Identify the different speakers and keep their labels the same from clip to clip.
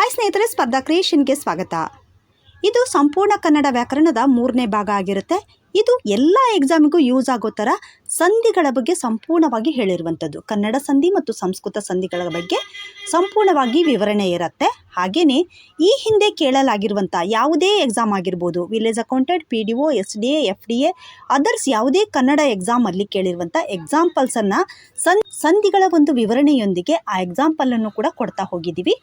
Speaker 1: Hi ಸ್ನೇಹಿತರೆ ಸ್ಪರ್ಧಾ ಕ್ರಿಯೇಷನ್ಗೆ ಸ್ವಾಗತ. ಇದು ಸಂಪೂರ್ಣ ಕನ್ನಡ ವ್ಯಾಕರಣದ ಮೂರನೇ ಭಾಗ ಆಗಿರುತ್ತೆ. ಇದು ಎಲ್ಲ ಎಕ್ಸಾಮಿಗೂ ಯೂಸ್ ಆಗೋ ಥರ ಸಂಧಿಗಳ ಬಗ್ಗೆ ಸಂಪೂರ್ಣವಾಗಿ ಹೇಳಿರುವಂಥದ್ದು ಕನ್ನಡ ಸಂಧಿ ಮತ್ತು ಸಂಸ್ಕೃತ ಸಂಧಿಗಳ ಬಗ್ಗೆ ಸಂಪೂರ್ಣವಾಗಿ ವಿವರಣೆ ಇರುತ್ತೆ. ಹಾಗೆಯೇ ಈ ಹಿಂದೆ ಕೇಳಲಾಗಿರುವಂಥ ಯಾವುದೇ ಎಕ್ಸಾಮ್ ಆಗಿರ್ಬೋದು village accountant P D O S D A F D A others ಯಾವುದೇ ಕನ್ನಡ ಎಕ್ಸಾಮಲ್ಲಿ ಕೇಳಿರುವಂಥ ಎಕ್ಸಾಂಪಲ್ಸನ್ನು ಸನ್ ಸಂಧಿಗಳ ಒಂದು ವಿವರಣೆಯೊಂದಿಗೆ ಆ ಎಕ್ಸಾಂಪಲನ್ನು ಕೂಡ ಕೊಡ್ತಾ ಹೋಗಿದ್ದೀವಿ.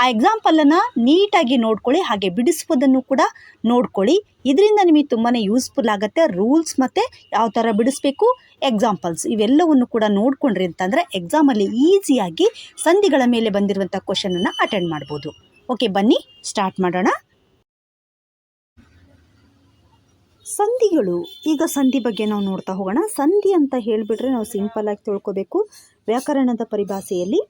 Speaker 1: ಆ ಎಕ್ಸಾಂಪಲನ್ನು ನೀಟಾಗಿ ನೋಡ್ಕೊಳ್ಳಿ, ಹಾಗೆ ಬಿಡಿಸುವುದನ್ನು ಕೂಡ ನೋಡ್ಕೊಳ್ಳಿ. ಇದರಿಂದ ನಿಮಗೆ ತುಂಬಾ ಯೂಸ್ಫುಲ್ ಆಗುತ್ತೆ. ರೂಲ್ಸ್ ಮತ್ತು ಯಾವ ಥರ ಬಿಡಿಸ್ಬೇಕು ಎಕ್ಸಾಂಪಲ್ಸ್ ಇವೆಲ್ಲವನ್ನು ಕೂಡ ನೋಡ್ಕೊಂಡ್ರಿ ಅಂತಂದರೆ ಎಕ್ಸಾಮಲ್ಲಿ ಈಸಿಯಾಗಿ ಸಂಧಿಗಳ ಮೇಲೆ ಬಂದಿರುವಂಥ ಕ್ವಶನನ್ನು ಅಟೆಂಡ್ ಮಾಡ್ಬೋದು. ಓಕೆ ಬನ್ನಿ ಸ್ಟಾರ್ಟ್ ಮಾಡೋಣ. ಸಂಧಿಗಳು, ಈಗ ಸಂಧಿ ಬಗ್ಗೆ ನಾವು ನೋಡ್ತಾ ಹೋಗೋಣ. ಸಂಧಿ ಅಂತ ಹೇಳಿಬಿಟ್ರೆ ನಾವು ಸಿಂಪಲ್ಲಾಗಿ ತಿಳ್ಕೊಬೇಕು. ವ್ಯಾಕರಣದ ಪರಿಭಾಷೆಯಲ್ಲಿ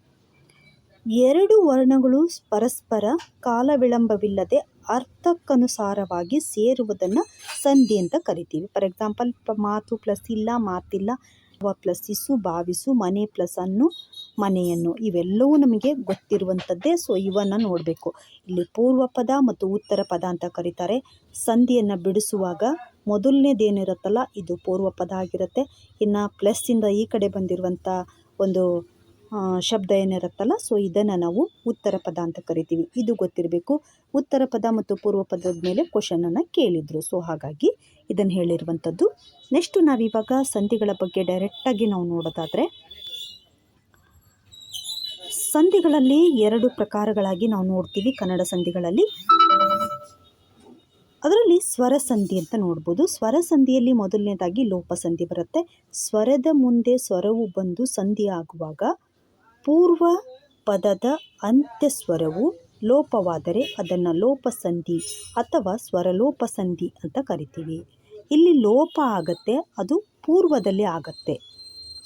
Speaker 1: ಎರಡು ವರ್ಣಗಳು ಪರಸ್ಪರ ಕಾಲ ವಿಳಂಬವಿಲ್ಲದೆ ಅರ್ಥಕ್ಕನುಸಾರವಾಗಿ ಸೇರುವುದನ್ನು ಸಂಧಿ ಅಂತ ಕರಿತೀವಿ. ಫಾರ್ ಎಕ್ಸಾಂಪಲ್ ಮಾತು ಪ್ಲಸ್ ಇಲ್ಲ, ಮಾತಿಲ್ಲ ಪ್ಲಸ್ ಇಸು ಭಾವಿಸು ಮನೆ ಪ್ಲಸ್ ಅನ್ನು, ಮನೆಯನ್ನು ಇವೆಲ್ಲವೂ ನಮಗೆ ಗೊತ್ತಿರುವಂಥದ್ದೇ ಸೊ ಇವನ್ನು ನೋಡಬೇಕು. ಇಲ್ಲಿ ಪೂರ್ವ ಪದ ಮತ್ತು ಉತ್ತರ ಪದ ಅಂತ ಕರೀತಾರೆ. ಸಂಧಿಯನ್ನು ಬಿಡಿಸುವಾಗ ಮೊದಲನೇದೇನಿರುತ್ತಲ್ಲ, ಇದು ಪೂರ್ವ ಪದ ಆಗಿರುತ್ತೆ. ಇನ್ನು ಪ್ಲಸ್ಸಿಂದ ಈ ಕಡೆ ಬಂದಿರುವಂಥ ಒಂದು ಶಬ್ದ ಏನಿರುತ್ತಲ್ಲ ಸೊ ಇದನ್ನು ನಾವು ಉತ್ತರ ಪದ ಅಂತ ಕರಿತೀವಿ. ಇದು ಗೊತ್ತಿರಬೇಕು. ಉತ್ತರ ಪದ ಮತ್ತು ಪೂರ್ವ ಪದದ ಮೇಲೆ ಕ್ವಶನನ್ನು ಕೇಳಿದರು. ಸೊ ಹಾಗಾಗಿ ಇದನ್ನು ಹೇಳಿರುವಂಥದ್ದು ನೆಕ್ಸ್ಟು ನಾವಿವಾಗ ಸಂಧಿಗಳ ಬಗ್ಗೆ ಡೈರೆಕ್ಟಾಗಿ ನಾವು ನೋಡೋದಾದರೆ, ಸಂಧಿಗಳಲ್ಲಿ ಎರಡು ಪ್ರಕಾರಗಳಾಗಿ ನಾವು ನೋಡ್ತೀವಿ ಕನ್ನಡ ಸಂಧಿಗಳಲ್ಲಿ. ಅದರಲ್ಲಿ ಸ್ವರ ಸಂಧಿ ಅಂತ ನೋಡ್ಬೋದು. ಸ್ವರ ಸಂಧಿಯಲ್ಲಿ ಮೊದಲನೇದಾಗಿ ಲೋಪ ಸಂಧಿ ಬರುತ್ತೆ. ಸ್ವರದ ಮುಂದೆ ಸ್ವರವು ಬಂದು ಸಂಧಿ ಆಗುವಾಗ ಪೂರ್ವ ಪದದ ಅಂತ್ಯ ಸ್ವರವು ಲೋಪವಾದರೆ ಅದನ್ನು ಲೋಪಸಂಧಿ ಅಥವಾ ಸ್ವರಲೋಪಸಂಧಿ ಅಂತ ಕರಿತೀವಿ. ಇಲ್ಲಿ ಲೋಪ ಆಗತ್ತೆ, ಅದು ಪೂರ್ವದಲ್ಲಿ ಆಗತ್ತೆ.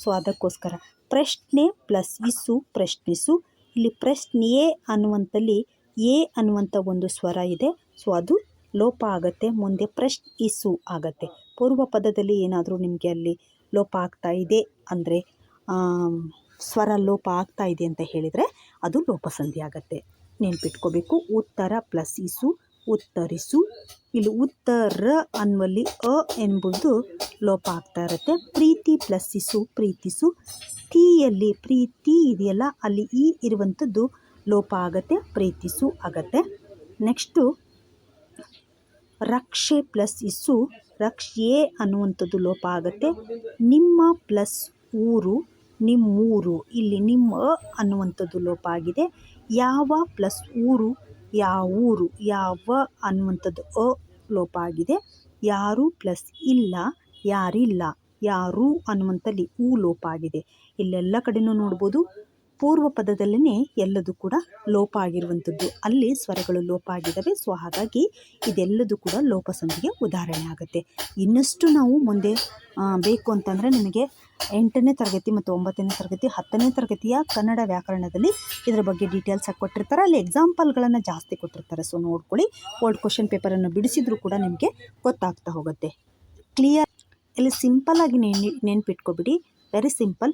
Speaker 1: ಸೊ ಅದಕ್ಕೋಸ್ಕರ ಪ್ರಶ್ನೆ ಪ್ಲಸ್ ಇಸು ಪ್ರಶ್ನಿಸು. ಇಲ್ಲಿ ಪ್ರಶ್ನೆಯೇ ಅನ್ನುವಂಥಲ್ಲಿ ಎ ಅನ್ನುವಂಥ ಒಂದು ಸ್ವರ ಇದೆ. ಸೊ ಅದು ಲೋಪ ಆಗತ್ತೆ, ಮುಂದೆ ಪ್ರಶ್ನಿಸು ಆಗತ್ತೆ. ಪೂರ್ವ ಪದದಲ್ಲಿ ಏನಾದರೂ ನಿಮಗೆ ಅಲ್ಲಿ ಲೋಪ ಆಗ್ತಾ ಇದೆ ಅಂದರೆ ಸ್ವರ ಲೋಪ ಆಗ್ತಾ ಇದೆ ಅಂತ ಹೇಳಿದರೆ ಅದು ಲೋಪಸಂಧಿ ಆಗತ್ತೆ. ನೆನ್ಪಿಟ್ಕೋಬೇಕು, ಉತ್ತರ ಪ್ಲಸ್ ಇಸು, ಉತ್ತರಿಸು. ಇಲ್ಲಿ ಉತ್ತರ ಅನ್ನುವಲ್ಲಿ ಅ ಎಂಬುದು ಲೋಪ ಆಗ್ತಾ ಇರುತ್ತೆ. ಪ್ರೀತಿ ಪ್ಲಸ್ ಇಸು, ಪ್ರೀತಿಸು. ತೀಯಲ್ಲಿ ಪ್ರೀತಿ ಇದೆಯಲ್ಲ, ಅಲ್ಲಿ ಈ ಇರುವಂಥದ್ದು ಲೋಪ ಆಗತ್ತೆ, ಪ್ರೀತಿಸು ಆಗತ್ತೆ. ನೆಕ್ಸ್ಟು, ರಕ್ಷೆ ಪ್ಲಸ್ ಇಸು, ರಕ್ಷೆ ಅನ್ನುವಂಥದ್ದು ಲೋಪ ಆಗುತ್ತೆ. ನಿಮ್ಮ ಪ್ಲಸ್ ಊರು ನಿಮ್ಮೂರು, ಇಲ್ಲಿ ನಿಮ್ಮ ಅನ್ನುವಂಥದ್ದು ಲೋಪ ಆಗಿದೆ. ಯಾವ ಪ್ಲಸ್ ಊರು ಯಾವೂರು ಯಾವ ಅನ್ನುವಂಥದ್ದು ಅ ಲೋಪ ಆಗಿದೆ. ಯಾರು ಪ್ಲಸ್ ಇಲ್ಲ, ಯಾರಿಲ್ಲ, ಯಾರು ಅನ್ನುವಂಥಲ್ಲಿ ಊ ಲೋಪ ಆಗಿದೆ. ಇಲ್ಲೆಲ್ಲ ಕಡೆನೂ ನೋಡ್ಬೋದು. ಪೂರ್ವ ಪದದಲ್ಲೇ ಎಲ್ಲದೂ ಕೂಡ ಲೋಪ ಆಗಿರುವಂಥದ್ದು. ಅಲ್ಲಿ ಸ್ವರಗಳು ಲೋಪ ಆಗಿದ್ದಾವೆ. ಸೊ, ಹಾಗಾಗಿ ಇದೆಲ್ಲದೂ ಕೂಡ ಲೋಪ ಸಂಧಿಗೆ ಉದಾಹರಣೆ ಆಗುತ್ತೆ. ಇನ್ನಷ್ಟು ನಾವು ಮುಂದೆ ಬೇಕು ಅಂತಂದರೆ ನಿಮಗೆ ಎಂಟನೇ ತರಗತಿ ಮತ್ತು ಒಂಬತ್ತನೇ ತರಗತಿ, ಹತ್ತನೇ ತರಗತಿಯ ಕನ್ನಡ ವ್ಯಾಕರಣದಲ್ಲಿ ಇದರ ಬಗ್ಗೆ ಡೀಟೇಲ್ಸ್ ಆಗಿ ಕೊಟ್ಟಿರ್ತಾರೆ. ಅಲ್ಲಿ ಎಕ್ಸಾಂಪಲ್ಗಳನ್ನು ಜಾಸ್ತಿ ಕೊಟ್ಟಿರ್ತಾರೆ. ಸೊ, ನೋಡ್ಕೊಳ್ಳಿ. ಓಲ್ಡ್ ಕ್ವಶನ್ ಪೇಪರನ್ನು ಬಿಡಿಸಿದರೂ ಕೂಡ ನಿಮಗೆ ಗೊತ್ತಾಗ್ತಾ ಹೋಗುತ್ತೆ. ಕ್ಲಿಯರ್ ಇಲ್ಲಿ ಸಿಂಪಲ್ಲಾಗಿ ನೆನ್ ನೆನ್ಪಿಟ್ಕೊಬಿಡಿ. ವೆರಿ ಸಿಂಪಲ್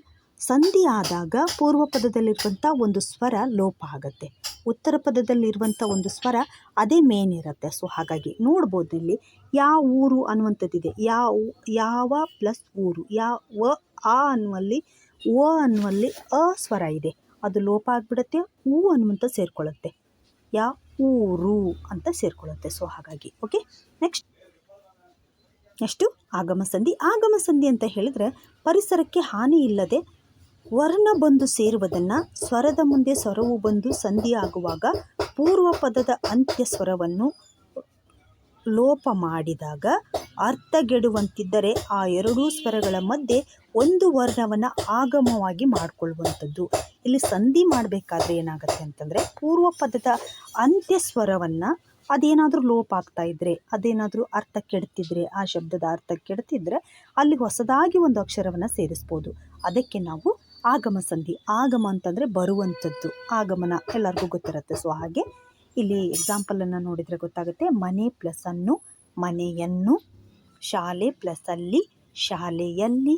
Speaker 1: ಸಂಧಿ ಆದಾಗ ಪೂರ್ವ ಪದದಲ್ಲಿರುವಂಥ ಒಂದು ಸ್ವರ ಲೋಪ ಆಗುತ್ತೆ. ಉತ್ತರ ಪದದಲ್ಲಿರುವಂಥ ಒಂದು ಸ್ವರ ಅದೇ ಮೇನ್ ಇರುತ್ತೆ. ಸೊ ಹಾಗಾಗಿ ನೋಡ್ಬೋದು ಇಲ್ಲಿ ಯಾವ ಊರು ಅನ್ನುವಂಥದ್ದಿದೆ. ಯಾವ ಯಾವ ಪ್ಲಸ್ ಊರು. ಯಾವ ಆ ಅನ್ನುವಲ್ಲಿ ಒ ಅನ್ನುವಲ್ಲಿ ಅ ಸ್ವರ ಇದೆ. ಅದು ಲೋಪ ಆಗಿಬಿಡುತ್ತೆ, ಊ ಅನ್ನುವಂಥ ಸೇರಿಕೊಳ್ಳುತ್ತೆ. ಯಾ, ಊರು ಅಂತ ಸೇರಿಕೊಳ್ಳುತ್ತೆ. ಸೊ ಹಾಗಾಗಿ ಓಕೆ ನೆಕ್ಸ್ಟ್ ನೆಕ್ಸ್ಟು ಆಗಮ ಸಂಧಿ. ಆಗಮ ಸಂಧಿ ಅಂತ ಹೇಳಿದರೆ ಪರಿಸರಕ್ಕೆ ಹಾನಿ ಇಲ್ಲದೆ ವರ್ಣ ಬಂದು ಸೇರುವುದನ್ನು ಸ್ವರದ ಮುಂದೆ ಸ್ವರವು ಬಂದು ಸಂಧಿ ಆಗುವಾಗ ಪೂರ್ವ ಪದದ ಅಂತ್ಯ ಸ್ವರವನ್ನು ಲೋಪ ಮಾಡಿದಾಗ ಅರ್ಥ ಅರ್ಥಗೆಡುವಂತಿದ್ದರೆ ಆ ಎರಡೂ ಸ್ವರಗಳ ಮಧ್ಯೆ ಒಂದು ವರ್ಣವನ್ನು ಆಗಮವಾಗಿ ಮಾಡಿಕೊಳ್ಳುವಂಥದ್ದು. ಇಲ್ಲಿ ಸಂಧಿ ಮಾಡಬೇಕಾದ್ರೆ ಏನಾಗುತ್ತೆ ಅಂತಂದರೆ ಪೂರ್ವ ಪದದ ಅಂತ್ಯ ಸ್ವರವನ್ನು ಅದೇನಾದರೂ ಲೋಪ ಆಗ್ತಾ ಇದ್ದರೆ ಅದೇನಾದರೂ ಅರ್ಥ ಕೆಡ್ತಿದ್ರೆ, ಆ ಶಬ್ದದ ಅರ್ಥ ಕೆಡ್ತಿದ್ರೆ ಅಲ್ಲಿ ಹೊಸದಾಗಿ ಒಂದು ಅಕ್ಷರವನ್ನು ಸೇರಿಸ್ಬೋದು. ಅದಕ್ಕೆ ನಾವು ಆಗಮ ಸಂಧಿ. ಆಗಮ ಅಂತಂದರೆ ಬರುವಂಥದ್ದು. ಆಗಮನ ಎಲ್ಲರಿಗೂ ಗೊತ್ತಿರುತ್ತೆ. ಸೊ ಹಾಗೆ ಇಲ್ಲಿ ಎಕ್ಸಾಂಪಲನ್ನು ನೋಡಿದರೆ ಗೊತ್ತಾಗುತ್ತೆ. ಮನೆ ಪ್ಲಸ್ ಅನ್ನು, ಮನೆಯನ್ನು, ಶಾಲೆ ಪ್ಲಸ್ ಅಲ್ಲಿ, ಶಾಲೆಯಲ್ಲಿ,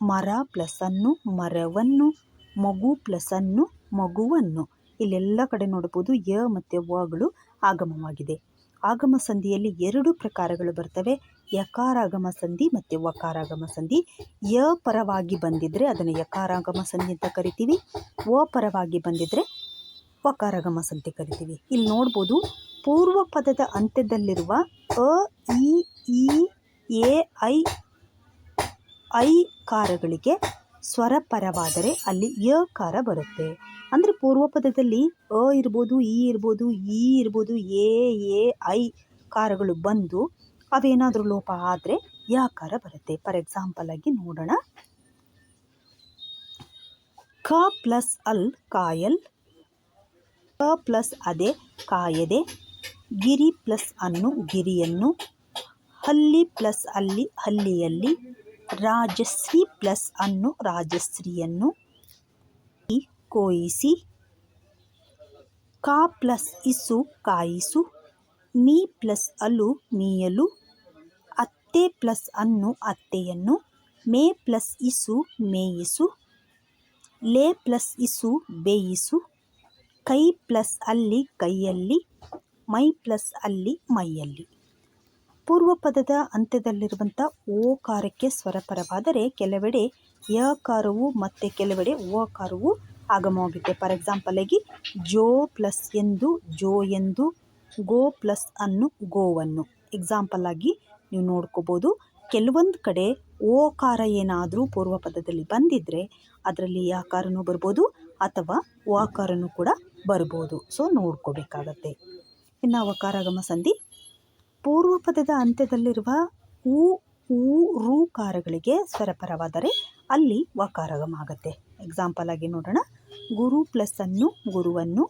Speaker 1: ಮರ ಪ್ಲಸ್ ಅನ್ನು, ಮರವನ್ನು, ಮಗು ಪ್ಲಸ್ ಅನ್ನು, ಮಗುವನ್ನು. ಇಲ್ಲೆಲ್ಲ ಕಡೆ ನೋಡ್ಬೋದು ಯ ಮತ್ತು ವಗಳು ಆಗಮವಾಗಿದೆ. ಆಗಮ ಸಂಧಿಯಲ್ಲಿ ಎರಡು ಪ್ರಕಾರಗಳು ಬರ್ತವೆ. ಯಕಾರಾಗಮ ಸಂಧಿ ಮತ್ತು ವಕಾರಾಗಮ ಸಂಧಿ. ಯ ಪರವಾಗಿ ಬಂದಿದ್ದರೆ ಅದನ್ನು ಯಕಾರಾಗಮ ಸಂಧಿ ಅಂತ ಕರಿತೀವಿ. ವ ಪರವಾಗಿ ಬಂದಿದ್ದರೆ ವಕಾರಾಗಮ ಸಂಧಿ ಕರಿತೀವಿ. ಇಲ್ಲಿ ನೋಡ್ಬೋದು ಪೂರ್ವ ಪದದ ಅಂತ್ಯದಲ್ಲಿರುವ ಅ, ಇ ಈ ಎ, ಐ ಐ ಕಾರಗಳಿಗೆ ಸ್ವರ ಪರವಾದರೆ ಅಲ್ಲಿ ಕಾರ ಬರುತ್ತೆ. ಅಂದರೆ ಪೂರ್ವ ಪದದಲ್ಲಿ ಅ ಇರ್ಬೋದು, ಇ ಇರ್ಬೋದು ಈ ಇರ್ಬೋದು, ಎ ಎ, ಐ ಕಾರಗಳು ಬಂದು ಅವೇನಾದರೂ ಲೋಪ ಆದರೆ ಯಾಕಾರ ಬರುತ್ತೆ. ಫಾರ್ ಎಕ್ಸಾಂಪಲ್ ಆಗಿ ನೋಡೋಣ. ಕ ಪ್ಲಸ್ ಅಲ್ ಕಾಯಲ್ ಕ ಪ್ಲಸ್ ಅದೆ ಕಾಯದೆ, ಗಿರಿ ಪ್ಲಸ್ ಅನ್ನು ಗಿರಿಯನ್ನು, ಹಲ್ಲಿ ಪ್ಲಸ್ ಅಲ್ಲಿ ಹಲ್ಲಿಯಲ್ಲಿ, ರಾಜಶ್ರೀ ಪ್ಲಸ್ ಅನ್ನು ರಾಜಶ್ರೀಯನ್ನು ಕೋಯಿಸಿ, ಕಾ ಪ್ಲಸ್ ಇಸು ಕಾಯಿಸು, ಮೀ ಪ್ಲಸ್ ಅಲು ಮೀಯಲು ಅತ್ತೆ ಪ್ಲಸ್ ಅನ್ನು ಅತ್ತೆಯನ್ನು, ಮೇ ಪ್ಲಸ್ ಇಸು ಮೇಯಿಸು ಲೇ ಪ್ಲಸ್ ಇಸು ಬೇಯಿಸು ಕೈ ಪ್ಲಸ್ ಅಲ್ಲಿ ಕೈಯಲ್ಲಿ, ಮೈ ಪ್ಲಸ್ ಅಲ್ಲಿ ಮೈಯಲ್ಲಿ. ಪೂರ್ವ ಪದದ ಅಂತ್ಯದಲ್ಲಿರುವಂಥ ಓಕಾರಕ್ಕೆ ಸ್ವರಪರವಾದರೆ ಕೆಲವೆಡೆ ಯಕಾರವು ಮತ್ತು ಕೆಲವೆಡೆ ಓಕಾರವು ಆಗಮವಾಗುತ್ತೆ. ಫಾರ್ ಎಕ್ಸಾಂಪಲ್ ಆಗಿ, ಜೋ ಪ್ಲಸ್ ಎಂದು ಜೋ ಎಂದು, ಗೋ ಪ್ಲಸ್ ಅನ್ನು ಗೋವನ್ನು. ಎಕ್ಸಾಂಪಲ್ ಆಗಿ ನೀವು ನೋಡ್ಕೋಬೋದು. ಕೆಲವೊಂದು ಕಡೆ ಓಕಾರ ಏನಾದರೂ ಪೂರ್ವ ಪದದಲ್ಲಿ ಬಂದಿದ್ದರೆ ಅದರಲ್ಲಿ ಯಾಕಾರನೂ ಬರ್ಬೋದು ಅಥವಾ ಓಕಾರನೂ ಕೂಡ ಬರ್ಬೋದು. ಸೊ ನೋಡ್ಕೋಬೇಕಾಗತ್ತೆ. ಇನ್ನು ವಕಾರಗಮ ಸಂಧಿ. ಪೂರ್ವ ಪದದ ಅಂತ್ಯದಲ್ಲಿರುವ ಊ ಊ, ರು ಕಾರಗಳಿಗೆ ಸ್ವರಪರವಾದರೆ ಅಲ್ಲಿ ವಕಾರಗಮ ಆಗುತ್ತೆ. ಎಕ್ಸಾಂಪಲ್ ಆಗಿ ನೋಡೋಣ. ಗುರು ಪ್ಲಸ್ ಅನ್ನು ಗುರುವನ್ನು,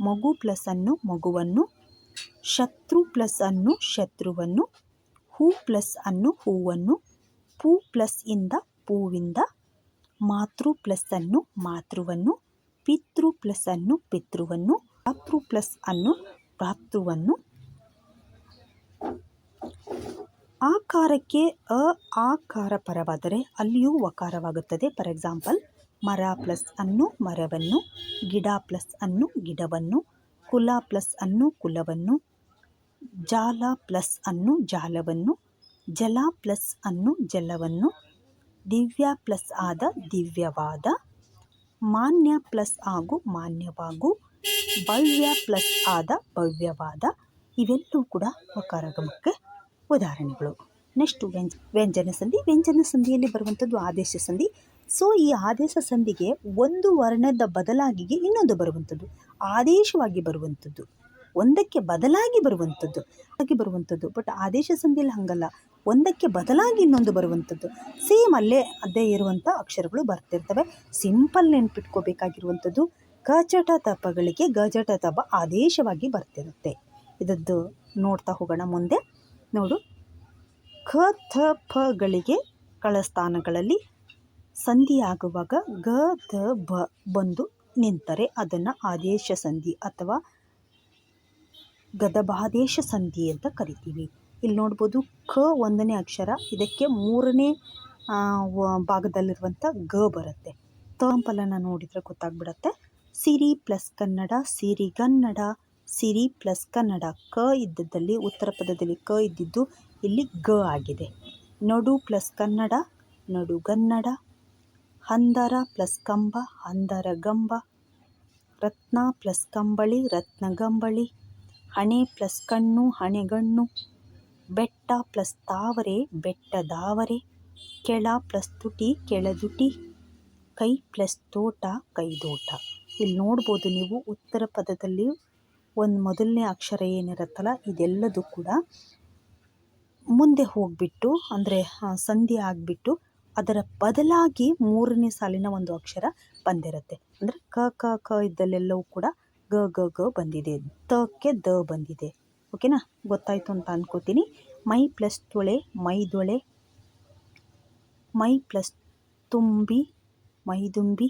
Speaker 1: ಮಗು ಪ್ಲಸ್ ಅನ್ನು ಮಗುವನ್ನು, ಶತ್ರು ಪ್ಲಸ್ ಅನ್ನು ಶತ್ರುವನ್ನು ಹೂ ಪ್ಲಸ್ ಅನ್ನು ಹೂವನ್ನು ಪೂ ಪ್ಲಸ್ ಇಂದ ಪೂವಿಂದ, ಮಾತೃ ಪ್ಲಸ್ ಅನ್ನು ಮಾತೃವನ್ನು, ಪಿತೃ ಪ್ಲಸ್ ಅನ್ನು ಪಿತೃವನ್ನು ಭ್ರಾತೃ ಪ್ಲಸ್ ಅನ್ನು ಭ್ರಾತೃವನ್ನು ಆಕಾರಕ್ಕೆ ಅ ಆಕಾರ ಪರವಾದರೆ ಅಲ್ಲಿಯೂ ವಕಾರವಾಗುತ್ತದೆ. ಫಾರ್ ಎಕ್ಸಾಂಪಲ್ ಮರ ಪ್ಲಸ್ ಅನ್ನು ಮರವನ್ನು, ಗಿಡ ಪ್ಲಸ್ ಅನ್ನು ಗಿಡವನ್ನು, ಕುಲ ಪ್ಲಸ್ ಅನ್ನು ಕುಲವನ್ನು ಜಾಲ ಪ್ಲಸ್ ಅನ್ನು ಜಾಲವನ್ನು, ಜಲ ಪ್ಲಸ್ ಅನ್ನು ಜಲವನ್ನು, ದಿವ್ಯ ಪ್ಲಸ್ ಆದ ದಿವ್ಯವಾದ, ಮಾನ್ಯ ಪ್ಲಸ್ ಆಗು ಮಾನ್ಯವಾಗು, ಭವ್ಯ ಪ್ಲಸ್ ಆದ ಭವ್ಯವಾದ ಇವೆಲ್ಲವೂ ಕೂಡ ವಕಾರಗಮಕ್ಕೆ ಉದಾಹರಣೆಗಳು. ನೆಕ್ಸ್ಟು ವ್ಯಂಜ, ವ್ಯಂಜನ ಸಂಧಿ. ವ್ಯಂಜನ ಸಂಧಿಯಲ್ಲಿ ಬರುವಂಥದ್ದು ಆದೇಶ ಸಂಧಿ. ಸೊ ಈ ಆದೇಶ ಸಂಧಿಗೆ ಒಂದು ವರ್ಣದ ಬದಲಾಗಿಗೆ ಇನ್ನೊಂದು ಬರುವಂಥದ್ದು. ಆದೇಶವಾಗಿ ಬರುವಂಥದ್ದು. ಒಂದಕ್ಕೆ ಬದಲಾಗಿ ಬರುವಂಥದ್ದು ಆಗಿ ಬರುವಂಥದ್ದು. ಬಟ್ ಆದೇಶ ಸಂಧಿಯಲ್ಲಿ ಹಾಗಲ್ಲ. ಒಂದಕ್ಕೆ ಬದಲಾಗಿ ಇನ್ನೊಂದು ಬರುವಂಥದ್ದು. ಸೇಮ್ ಅಲ್ಲೇ ಅದೇ ಇರುವಂಥ ಅಕ್ಷರಗಳು ಬರ್ತಿರ್ತವೆ. ಸಿಂಪಲ್ ನೆನ್ಪಿಟ್ಕೋಬೇಕಾಗಿರುವಂಥದ್ದು ಗಜಟ ತಪಗಳಿಗೆ ಗಜಟ ತಪ ಆದೇಶವಾಗಿ ಬರ್ತಿರುತ್ತೆ. ಇದದ್ದು ನೋಡ್ತಾ ಹೋಗೋಣ ಮುಂದೆ. ನೋಡು. ಖ ಥ ಕಳಸ್ಥಾನಗಳಲ್ಲಿ ಸಂಧಿಯಾಗುವಾಗ ಗ ಧ ಬ ಬಂದು ನಿಂತರೆ ಅದನ್ನು ಆದೇಶ ಸಂಧಿ ಅಥವಾ ಗದಭಾದೇಶ ಸಂಧಿ ಅಂತ ಕರಿತೀವಿ. ಇಲ್ಲಿ ನೋಡ್ಬೋದು ಕ ಒಂದನೇ ಅಕ್ಷರ, ಇದಕ್ಕೆ ಮೂರನೇ ಭಾಗದಲ್ಲಿರುವಂಥ ಗ ಬರುತ್ತೆ. ತಂಪಲನ ನೋಡಿದರೆ ಗೊತ್ತಾಗ್ಬಿಡತ್ತೆ. ಸಿರಿ ಪ್ಲಸ್ ಕನ್ನಡ ಸಿರಿಗನ್ನಡ ಸಿರಿ ಪ್ಲಸ್ ಕನ್ನಡ. ಕ ಇದ್ದದ್ದಲ್ಲಿ, ಉತ್ತರ ಪದದಲ್ಲಿ ಕ ಇದ್ದಿದ್ದು ಇಲ್ಲಿ ಗ ಆಗಿದೆ. ನಡು ಪ್ಲಸ್ ಕನ್ನಡ ನಡುಗನ್ನಡ ಹಂದರ ಪ್ಲಸ್ ಕಂಬ, ಹಂದರ ಗಂಬ. ರತ್ನ ಪ್ಲಸ್ ಕಂಬಳಿ ರತ್ನಗಂಬಳಿ ಹಣೆ ಪ್ಲಸ್ ಕಣ್ಣು ಹಣೆಗಣ್ಣು ಬೆಟ್ಟ ಪ್ಲಸ್ ತಾವರೆ ಬೆಟ್ಟದಾವರೆ ಕೆಳ ಪ್ಲಸ್ ತುಟಿ ಕೆಳದುಟಿ ಕೈ ಪ್ಲಸ್ ತೋಟ ಕೈದೋಟ ಇಲ್ಲಿ ನೋಡ್ಬೋದು ನೀವು ಉತ್ತರ ಪದದಲ್ಲಿ ಒಂದು ಮೊದಲನೇ ಅಕ್ಷರ ಏನಿರುತ್ತಲ್ಲ, ಇದೆಲ್ಲದೂ ಕೂಡ ಮುಂದೆ ಹೋಗಿಬಿಟ್ಟು, ಅಂದರೆ ಸಂಧಿ ಆಗಿಬಿಟ್ಟು ಅದರ ಬದಲಾಗಿ ಮೂರನೇ ಸಾಲಿನ ಒಂದು ಅಕ್ಷರ ಬಂದಿರುತ್ತೆ. ಅಂದರೆ ಕ ಕ ಕ ಇದ್ದಲ್ಲೆಲ್ಲವೂ ಕೂಡ ಗ ಗ ಗ ಬಂದಿದೆ. ತಕ್ಕೆ ದ ಬಂದಿದೆ. ಓಕೆನಾ? ಗೊತ್ತಾಯಿತು ಅಂತ ಅಂದ್ಕೋತೀನಿ ಮೈ ಪ್ಲಸ್ ತೊಳೆ ಮೈದೊಳೆ ಮೈ ಪ್ಲಸ್ ತುಂಬಿ ಮೈದುಂಬಿ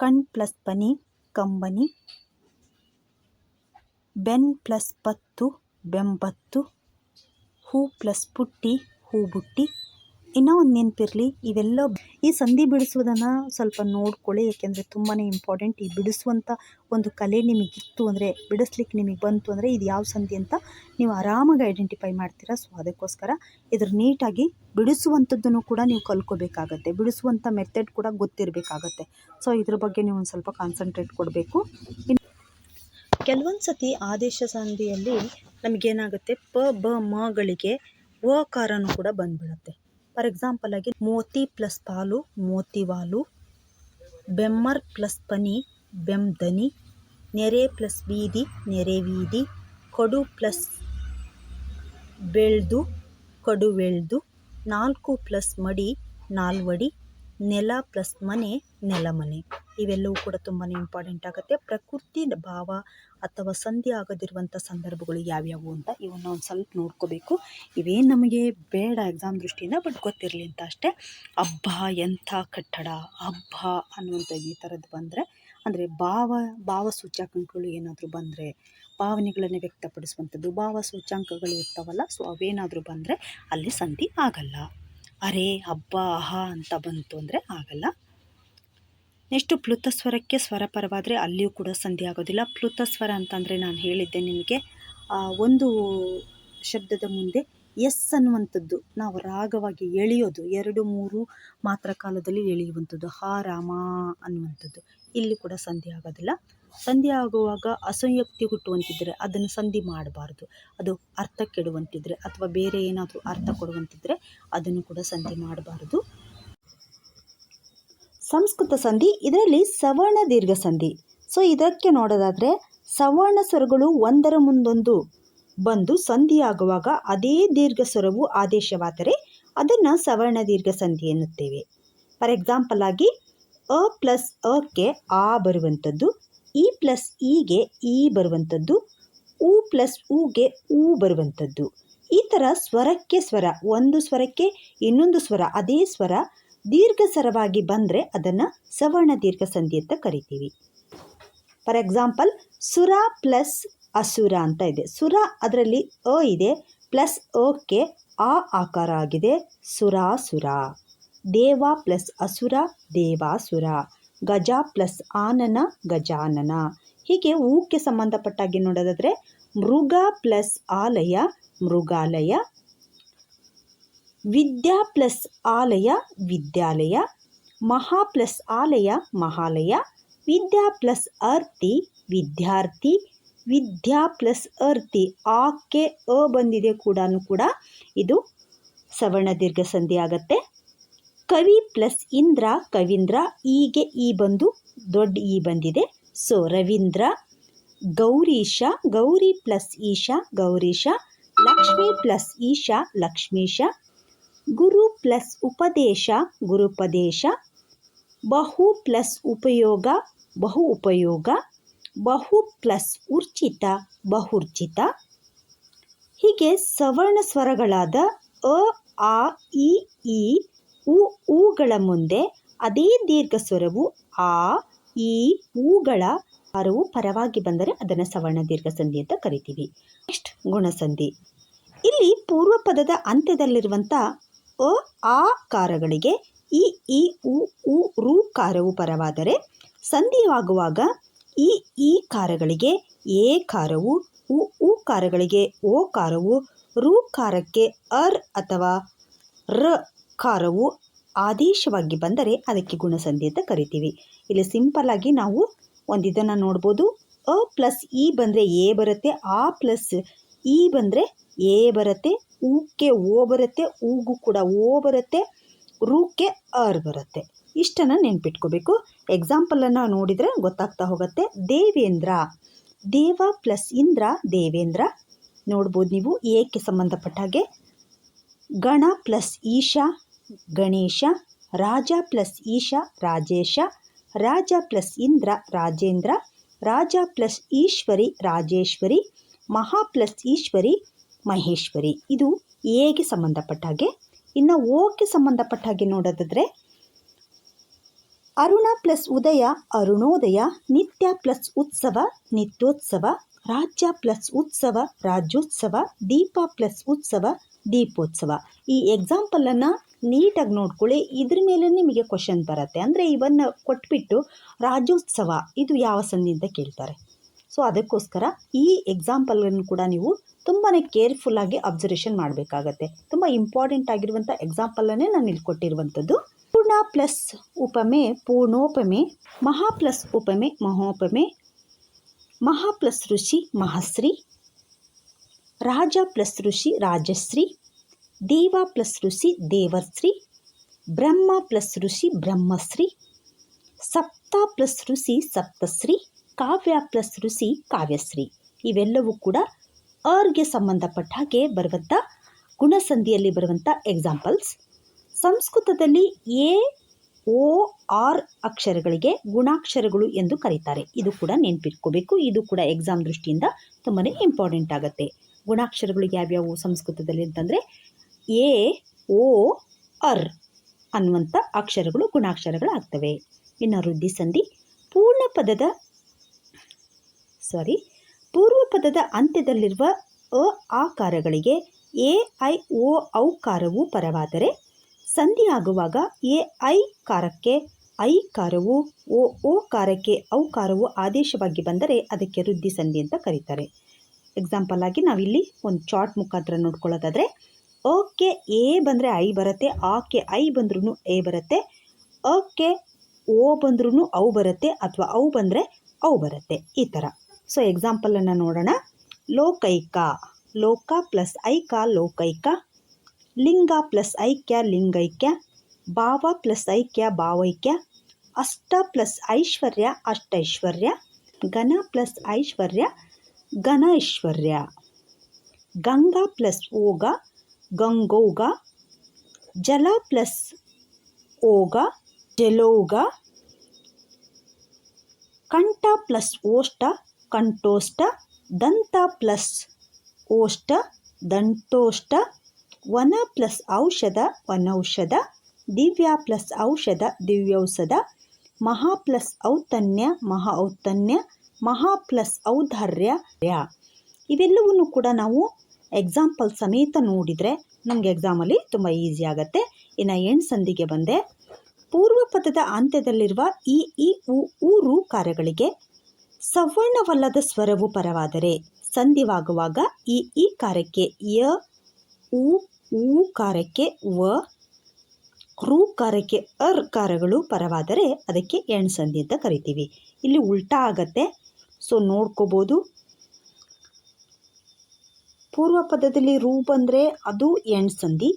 Speaker 1: ಕಣ್ ಪ್ಲಸ್ ಬನಿ, ಕಂಬನಿ. ಬೆನ್ ಪ್ಲಸ್ ಪತ್ತು, ಬೆಂಬತ್ತು. ಹೂ ಪ್ಲಸ್ ಪುಟ್ಟಿ, ಹೂ ಬುಟ್ಟಿ. ಇನ್ನೂ ಒಂದು ನೆನಪಿರಲಿ, ಇವೆಲ್ಲ ಈ ಸಂಧಿ ಬಿಡಿಸುವುದನ್ನು ಸ್ವಲ್ಪ ನೋಡ್ಕೊಳ್ಳಿ ಏಕೆಂದರೆ ತುಂಬಾ ಇಂಪಾರ್ಟೆಂಟ್ ಈ ಬಿಡಿಸುವಂಥ ಒಂದು ಕಲೆ ನಿಮಗಿತ್ತು ಅಂದರೆ, ಬಿಡಿಸ್ಲಿಕ್ಕೆ ನಿಮಗೆ ಬಂತು ಅಂದರೆ ಇದು ಯಾವ ಸಂಧಿ ಅಂತ ನೀವು ಆರಾಮಾಗಿ ಐಡೆಂಟಿಫೈ ಮಾಡ್ತೀರಾ. ಸೊ ಅದಕ್ಕೋಸ್ಕರ ಇದ್ರ ನೀಟಾಗಿ ಬಿಡಿಸುವಂಥದ್ದನ್ನು ಕೂಡ ನೀವು ಕಲ್ತ್ಕೋಬೇಕಾಗತ್ತೆ. ಬಿಡಿಸುವಂಥ ಮೆಥಡ್ ಕೂಡ ಗೊತ್ತಿರಬೇಕಾಗತ್ತೆ. ಸೊ ಇದ್ರ ಬಗ್ಗೆ ನೀವು ಒಂದು ಸ್ವಲ್ಪ ಕಾನ್ಸಂಟ್ರೇಟ್ ಕೊಡಬೇಕು. ಕೆಲವೊಂದು ಸತಿ ಆದೇಶ ಸಂಧಿಯಲ್ಲಿ ನಮಗೇನಾಗುತ್ತೆ? ಪ, ಬ ಮಗಳಿಗೆ ಓಕಾರನೂ ಕೂಡ ಬಂದ್ಬಿಡುತ್ತೆ. ಫಾರ್ ಎಕ್ಸಾಂಪಲ್ ಆಗಿ ಮೋತಿ ಪ್ಲಸ್ ಪಾಲು ಮೋತಿವಾಲು ಬೆಮ್ಮರ್ ಪ್ಲಸ್ ಪನಿ ಬೆಮ್ದನಿ ನೆರೆ ಪ್ಲಸ್ ಬೀದಿ, ನೆರೆ ಬೀದಿ ಕಡು ಪ್ಲಸ್ ಬೆಳ್ದು ಕಡುವೆಳ್ದು ನಾಲ್ಕು ಪ್ಲಸ್ ಮಡಿ, ನಾಲ್ವಡಿ ನೆಲ ಪ್ಲಸ್ ಮನೆ, ನೆಲ ಮನೆ. ಇವೆಲ್ಲವೂ ಕೂಡ ತುಂಬಾ ಇಂಪಾರ್ಟೆಂಟ್ ಆಗುತ್ತೆ. ಪ್ರಕೃತಿ ಭಾವ ಅಥವಾ ಸಂಧಿ ಆಗದಿರುವಂಥ ಸಂದರ್ಭಗಳು ಯಾವ್ಯಾವು ಅಂತ ಇವನ್ನ ಒಂದು ಸ್ವಲ್ಪ ನೋಡ್ಕೋಬೇಕು. ಇವೇನು ನಮಗೆ ಬೇಡ ಎಕ್ಸಾಮ್ ದೃಷ್ಟಿಯಿಂದ ಬಟ್ ಗೊತ್ತಿರಲಿ ಅಂತ ಅಷ್ಟೇ. ಹಬ್ಬ ಎಂಥ ಕಟ್ಟಡ, ಹಬ್ಬ ಅನ್ನುವಂಥ ಈ ಥರದ್ದು ಬಂದರೆ, ಅಂದರೆ ಭಾವ ಭಾವ ಸೂಚ್ಯಾಂಕಗಳು ಏನಾದರೂ ಬಂದರೆ, ಭಾವನೆಗಳನ್ನು ವ್ಯಕ್ತಪಡಿಸುವಂಥದ್ದು, ಭಾವ ಸೂಚ್ಯಾಂಕಗಳು ಇರ್ತಾವಲ್ಲ, ಸೊ ಅವೇನಾದರೂ ಬಂದರೆ ಅಲ್ಲಿ ಸಂಧಿ ಆಗಲ್ಲ. ಅರೆ ಹಬ್ಬ ಅಹ ಅಂತ ಬಂತು ಅಂದರೆ ಆಗಲ್ಲ. ನೆಕ್ಸ್ಟು ಪ್ಲುತ ಸ್ವರಕ್ಕೆ ಸ್ವರ ಪರವಾದರೆ ಅಲ್ಲಿಯೂ ಕೂಡ ಸಂಧಿ ಆಗೋದಿಲ್ಲ. ಪ್ಲುತ ಸ್ವರ ಅಂತಂದರೆ ನಾನು ಹೇಳಿದ್ದೆ ನಿಮಗೆ ಒಂದು ಶಬ್ದದ ಮುಂದೆ ಎಸ್ ಅನ್ನುವಂಥದ್ದು. ನಾವು ರಾಗವಾಗಿ ಎಳೆಯೋದು, ಎರಡು, ಮೂರು ಮಾತ್ರ ಕಾಲದಲ್ಲಿ ಎಳೆಯುವಂಥದ್ದು. ಹಾ, ರಾಮ ಅನ್ನುವಂಥದ್ದು. ಇಲ್ಲಿ ಕೂಡ ಸಂಧಿ ಆಗೋದಿಲ್ಲ. ಸಂಧಿ ಆಗುವಾಗ ಅಸಂಯುಕ್ತಿ ಹುಟ್ಟುವಂತಿದ್ದರೆ ಅದನ್ನು ಸಂಧಿ ಮಾಡಬಾರ್ದು. ಅದು ಅರ್ಥ ಕೆಡುವಂತಿದ್ದರೆ ಅಥವಾ ಬೇರೆ ಏನಾದರೂ ಅರ್ಥ ಕೊಡುವಂತಿದ್ದರೆ ಅದನ್ನು ಕೂಡ ಸಂಧಿ ಮಾಡಬಾರ್ದು. ಸಂಸ್ಕೃತ ಸಂಧಿ, ಇದರಲ್ಲಿ ಸವರ್ಣ ದೀರ್ಘ ಸಂಧಿ. ಸೊ ಇದಕ್ಕೆ ನೋಡೋದಾದರೆ ಸವರ್ಣ ಸ್ವರಗಳು ಒಂದರ ಮುಂದೊಂದು ಬಂದು ಸಂಧಿಯಾಗುವಾಗ ಅದೇ ದೀರ್ಘ ಸ್ವರವು ಆದೇಶವಾದರೆ ಅದನ್ನು ಸವರ್ಣ ದೀರ್ಘ ಸಂಧಿ ಎನ್ನುತ್ತೇವೆ. ಫಾರ್ ಎಕ್ಸಾಂಪಲ್ ಆಗಿ, ಅ ಪ್ಲಸ್ ಅಕ್ಕೆ ಆ ಬರುವಂಥದ್ದು ಇ ಪ್ಲಸ್ ಇಗೆ ಈ ಬರುವಂಥದ್ದು ಉ ಪ್ಲಸ್ ಉಗೆ ಊ ಬರುವಂಥದ್ದು ಈ ಥರ ಸ್ವರಕ್ಕೆ ಸ್ವರ, ಒಂದು ಸ್ವರಕ್ಕೆ ಇನ್ನೊಂದು ಸ್ವರ, ಅದೇ ಸ್ವರ ದೀರ್ಘ ಸ್ವರವಾಗಿ ಬಂದರೆ ಅದನ್ನು ಸವರ್ಣ ದೀರ್ಘ ಸಂಧಿ ಅಂತ ಕರಿತೀವಿ. ಫಾರ್ ಎಕ್ಸಾಂಪಲ್ ಸುರ ಪ್ಲಸ್ ಅಸುರ ಅಂತ ಇದೆ. ಸುರ ಅದರಲ್ಲಿ ಅ ಇದೆ, ಪ್ಲಸ್ ಓಕೆ ಆ ಆಕಾರ ಆಗಿದೆ, ಸುರಾಸುರ. ದೇವ ಪ್ಲಸ್ ಅಸುರ, ದೇವಾಸುರ. ಗಜ ಪ್ಲಸ್ ಆನನ, ಗಜಾನನ. ಹೀಗೆ ಊಕ್ಕೆ ಸಂಬಂಧಪಟ್ಟಾಗಿ ನೋಡೋದಾದರೆ ಮೃಗ ಪ್ಲಸ್ ಆಲಯ, ಮೃಗಾಲಯ. ವಿದ್ಯಾ ಪ್ಲಸ್ ಆಲಯ, ವಿದ್ಯಾಲಯ. ಮಹಾ ಪ್ಲಸ್ ಆಲಯ, ಮಹಾಲಯ. ವಿದ್ಯಾ ಪ್ಲಸ್ ಅರ್ತಿ, ವಿದ್ಯಾರ್ಥಿ. ವಿದ್ಯಾ ಪ್ಲಸ್ ಅರ್ತಿ, ಆಕೆ, ಅ ಬಂದಿದೆ ಕೂಡ ಕೂಡ. ಇದು ಸವರ್ಣ ದೀರ್ಘ ಸಂಧಿ ಆಗತ್ತೆ. ಕವಿ ಪ್ಲಸ್ ಇಂದ್ರ, ಕವೀಂದ್ರ ಈಗೆ ಈ ಬಂದು ದೊಡ್ಡ ಈ ಬಂದಿದೆ. ಸೊ ರವೀಂದ್ರ, ಗೌರೀಶ, ಗೌರಿ ಪ್ಲಸ್ ಈಶಾ, ಗೌರೀಶ, ಲಕ್ಷ್ಮಿ ಪ್ಲಸ್ ಈಶಾ, ಲಕ್ಷ್ಮೀಶ, ಗುರು ಪ್ಲಸ್ ಉಪದೇಶ ಗುರುಪದೇಶ ಬಹು ಪ್ಲಸ್ ಉಪಯೋಗ, ಬಹು ಉಪಯೋಗ, ಬಹು ಪ್ಲಸ್ ಉರ್ಚಿತ ಬಹುರ್ಚಿತ ಹೀಗೆ ಸವರ್ಣ ಸ್ವರಗಳಾದ ಅ, ಆ, ಇ, ಈ ಉ ಊಗಳ ಮುಂದೆ ಅದೇ ದೀರ್ಘ ಸ್ವರವು ಆ, ಈ, ಊಗಳ ಅರವು ಪರವಾಗಿ ಬಂದರೆ ಅದನ್ನು ಸವರ್ಣ ದೀರ್ಘ ಸಂಧಿ ಅಂತ ಕರಿತೀವಿ. ನೆಕ್ಸ್ಟ್ ಗುಣಸಂಧಿ. ಇಲ್ಲಿ ಪೂರ್ವ ಪದದ ಅಂತ್ಯದಲ್ಲಿರುವಂಥ ಅ, ಆ ಕಾರಗಳಿಗೆ ಇ, ಈ, ಉ ಉ, ರು ಕಾರವು ಪರವಾದರೆ ಸಂಧಿಯಾಗುವಾಗ ಈ ಈ ಕಾರಗಳಿಗೆ ಎ ಕಾರವು, ಉ ಉ ಕಾರಗಳಿಗೆ ಓ ಕಾರವು, ರು ಕಾರಕ್ಕೆ ಅರ್ ಅಥವಾ ರ ಕಾರವು ಆದೇಶವಾಗಿ ಬಂದರೆ ಅದಕ್ಕೆ ಗುಣಸಂಧಿ ಅಂತ ಕರಿತೀವಿ. ಇಲ್ಲಿ ಸಿಂಪಲ್ ಆಗಿ ನಾವು ಒಂದು ಇದನ್ನು ನೋಡ್ಬೋದು. ಅ ಪ್ಲಸ್ ಇ ಬಂದರೆ ಎ ಬರುತ್ತೆ, ಆ ಪ್ಲಸ್ ಇ ಬಂದರೆ ಎ ಬರುತ್ತೆ ಊಕ್ಕೆ ಓ ಬರುತ್ತೆ ಊಗೂ ಕೂಡ ಓ ಬರುತ್ತೆ, ರೂಕ್ಕೆ ಅರ್ ಬರುತ್ತೆ. ಇಷ್ಟನ್ನು ನೆನ್ಪಿಟ್ಕೋಬೇಕು. ಎಕ್ಸಾಂಪಲನ್ನು ನೋಡಿದರೆ ಗೊತ್ತಾಗ್ತಾ ಹೋಗುತ್ತೆ. ದೇವೇಂದ್ರ, ದೇವ ಪ್ಲಸ್ ಇಂದ್ರ, ದೇವೇಂದ್ರ ನೋಡ್ಬೋದು ನೀವು. ಏಕೆ ಸಂಬಂಧಪಟ್ಟ ಹಾಗೆ? ಗಣ ಪ್ಲಸ್ ಈಶಾ ಗಣೇಶ, ರಾಜ ಪ್ಲಸ್ ಈಶಾ, ರಾಜೇಶ, ರಾಜ ಪ್ಲಸ್ ಇಂದ್ರ, ರಾಜೇಂದ್ರ, ರಾಜ ಪ್ಲಸ್ ಈಶ್ವರಿ, ರಾಜೇಶ್ವರಿ, ಮಹಾ ಪ್ಲಸ್ ಈಶ್ವರಿ, ಮಹೇಶ್ವರಿ. ಇದು ಎಗೆ ಸಂಬಂಧಪಟ್ಟ ಹಾಗೆ? ಇನ್ನು ಓಕೆ ಸಂಬಂಧಪಟ್ಟ ಹಾಗೆ ನೋಡೋದಾದರೆ, ಅರುಣ ಪ್ಲಸ್ ಉದಯ, ಅರುಣೋದಯ, ನಿತ್ಯ ಪ್ಲಸ್ ಉತ್ಸವ, ನಿತ್ಯೋತ್ಸವ, ರಾಜ್ಯ ಪ್ಲಸ್ ಉತ್ಸವ, ರಾಜ್ಯೋತ್ಸವ, ದೀಪ ಪ್ಲಸ್ ಉತ್ಸವ ದೀಪೋತ್ಸವ. ಈ ಎಕ್ಸಾಂಪಲನ್ನು ನೀಟಾಗಿ ನೋಡ್ಕೊಳ್ಳಿ. ಇದ್ರ ಮೇಲೆ ನಿಮಗೆ ಕ್ವಶನ್ ಬರುತ್ತೆ. ಅಂದರೆ ಇವನ್ನು ಕೊಟ್ಬಿಟ್ಟು ರಾಜ್ಯೋತ್ಸವ, ಇದು ಯಾವ ಸಂಧಿಯಿಂದ ಕೇಳ್ತಾರೆ. ಸೊ ಅದಕ್ಕೋಸ್ಕರ ಈ ಎಕ್ಸಾಂಪಲನ್ನು ಕೂಡ ನೀವು ತುಂಬಾ ಕೇರ್ಫುಲ್ಲಾಗಿ ಅಬ್ಸರ್ವೇಷನ್ ಮಾಡಬೇಕಾಗತ್ತೆ. ತುಂಬ ಇಂಪಾರ್ಟೆಂಟ್ ಆಗಿರುವಂಥ ಎಕ್ಸಾಂಪಲನ್ನೇ ನಾನು ಇಲ್ಲಿ ಕೊಟ್ಟಿರುವಂಥದ್ದು. ಪೂರ್ಣ ಪ್ಲಸ್ ಉಪಮೆ, ಪೂರ್ಣೋಪಮೆ, ಮಹಾ ಪ್ಲಸ್ ಉಪಮೆ, ಮಹೋಪಮೆ, ಮಹಾ ಪ್ಲಸ್ ಋಷಿ ಮಹಶ್ರೀ ರಾಜ ಪ್ಲಸ್ ಋಷಿ ರಾಜಶ್ರೀ, ದೇವ ಪ್ಲಸ್ ಋಷಿ ದೇವಶ್ರೀ, ಬ್ರಹ್ಮ ಪ್ಲಸ್ ಋಷಿ ಬ್ರಹ್ಮಶ್ರೀ, ಸಪ್ತ ಪ್ಲಸ್ ಋಷಿ ಸಪ್ತಶ್ರೀ, ಕಾವ್ಯ ಪ್ಲಸ್ ಋಷಿ ಕಾವ್ಯಶ್ರೀ. ಇವೆಲ್ಲವೂ ಕೂಡ ಅರ್ಗೆ ಸಂಬಂಧಪಟ್ಟ ಹಾಗೆ ಬರುವಂಥ ಗುಣಸಂಧಿಯಲ್ಲಿ ಬರುವಂಥ ಎಕ್ಸಾಂಪಲ್ಸ್ ಸಂಸ್ಕೃತದಲ್ಲಿ ಎ, ಓ, ಆರ್ ಅಕ್ಷರಗಳಿಗೆ ಗುಣಾಕ್ಷರಗಳು ಎಂದು ಕರೀತಾರೆ. ಇದು ಕೂಡ ನೆನಪಿಟ್ಕೋಬೇಕು. ಇದು ಕೂಡ ಎಕ್ಸಾಮ್ ದೃಷ್ಟಿಯಿಂದ ತುಂಬಾ ಇಂಪಾರ್ಟೆಂಟ್ ಆಗುತ್ತೆ. ಗುಣಾಕ್ಷರಗಳು ಯಾವ್ಯಾವು ಸಂಸ್ಕೃತದಲ್ಲಿ ಅಂತಂದರೆ ಎ, ಓ, ಅರ್ ಅನ್ನುವಂಥ ಅಕ್ಷರಗಳು ಗುಣಾಕ್ಷರಗಳು ಆಗ್ತವೆ ಇನ್ನು ವೃದ್ಧಿ ಸಂಧಿ, ಪೂರ್ಣ ಪದದ ಸಾರಿ ಪೂರ್ವ ಪದದ ಅಂತ್ಯದಲ್ಲಿರುವ ಅ ಆಕಾರಗಳಿಗೆ ಎ, ಐ, ಓ, ಔಕಾರವು ಪರವಾದರೆ ಸಂಧಿ ಆಗುವಾಗ ಎ, ಐ ಕಾರಕ್ಕೆ ಐ ಕಾರವು ಓ ಓ ಕಾರಕ್ಕೆ ಔಕಾರವು ಆದೇಶವಾಗಿ ಬಂದರೆ ಅದಕ್ಕೆ ವೃದ್ಧಿ ಸಂಧಿ ಅಂತ ಕರೀತಾರೆ. ಎಕ್ಸಾಂಪಲ್ ಆಗಿ ನಾವಿಲ್ಲಿ ಒಂದು ಚಾರ್ಟ್ ಮುಖಾಂತರ ನೋಡ್ಕೊಳ್ಳೋದಾದರೆ, ಓಕೆ ಎ ಬಂದರೆ ಐ ಬರುತ್ತೆ, ಆಕೆ ಐ ಬಂದ್ರೂ ಎ ಬರುತ್ತೆ, ಓಕೆ ಓ ಬಂದ್ರೂ ಔ ಬರುತ್ತೆ ಅಥವಾ ಔ ಬಂದರೆ ಔ ಬರುತ್ತೆ, ಈ ಥರ ಸೊ ಎಕ್ಸಾಂಪಲನ್ನು ನೋಡೋಣ. ಲೋಕೈಕ, ಲೋಕ ಪ್ಲಸ್ ಐಕ, ಲೋಕೈಕ, ಲಿಂಗ ಪ್ಲಸ್ ಐಕ್ಯ, ಲಿಂಗೈಕ್ಯ, ಭಾವ ಪ್ಲಸ್ ಐಕ್ಯ, ಭಾವೈಕ್ಯ, ಅಷ್ಟ ಪ್ಲಸ್ ಐಶ್ವರ್ಯ, ಅಷ್ಟೈಶ್ವರ್ಯ, ಘನ ಪ್ಲಸ್ ಐಶ್ವರ್ಯ ಘನ ಐಶ್ವರ್ಯ ಗಂಗಾ ಪ್ಲಸ್ ಓಗ, ಗಂಗೋಗ, ಜಲ ಪ್ಲಸ್ ಓಗ, ಜಲೋಗ, ಕಂಠ ಪ್ಲಸ್ ಓಷ್ಟ, ಕಂಠೋಷ್ಟ, ದಂತ ಪ್ಲಸ್ ಓಷ್ಟ ದಂಟೋಷ್ಟ ವನ ಪ್ಲಸ್ ಔಷಧ, ವನೌಷಧ, ದಿವ್ಯ ಪ್ಲಸ್ ಔಷಧ, ದಿವ್ಯೌಷಧ, ಮಹಾ ಪ್ಲಸ್ ಔತನ್ಯ, ಮಹಾ ಔತನ್ಯ ಮಹಾ ಪ್ಲಸ್ ಔದಾರ್ಯ ಇವೆಲ್ಲವನ್ನು ಕೂಡ ನಾವು ಎಕ್ಸಾಂಪಲ್ ಸಮೇತ ನೋಡಿದರೆ ನಮಗೆ ಎಕ್ಸಾಮಲ್ಲಿ ತುಂಬ ಈಸಿ ಆಗುತ್ತೆ. ಇನ್ನು ಎಂಟು ಸಂಧಿಗೆ ಬಂದೆ. ಪೂರ್ವ ಪದದ ಅಂತ್ಯದಲ್ಲಿರುವ ಈ ಈ, ಉ ಊರು ಕಾರ್ಯಗಳಿಗೆ ಸವರ್ಣವಲ್ಲದ ಸ್ವರವು ಪರವಾದರೆ ಸಂಧಿವಾಗುವಾಗ ಈ ಈ ಕಾರ್ಯಕ್ಕೆ ಯ, ಉ ಊ ಕಾರ್ಯಕ್ಕೆ ವ, ರು ಕಾರ್ಯಕ್ಕೆ ಅರ್ ಕಾರಗಳು ಪರವಾದರೆ ಅದಕ್ಕೆ ಎಣ್ ಸಂಧಿ ಅಂತ ಕರಿತೀವಿ. ಇಲ್ಲಿ ಉಲ್ಟಾ ಆಗತ್ತೆ. ಸೊ ನೋಡ್ಕೋಬೋದು. ಪೂರ್ವ ಪದದಲ್ಲಿ ರೂ ಬಂದರೆ ಅದು ಎಣ್ಸಂಧಿ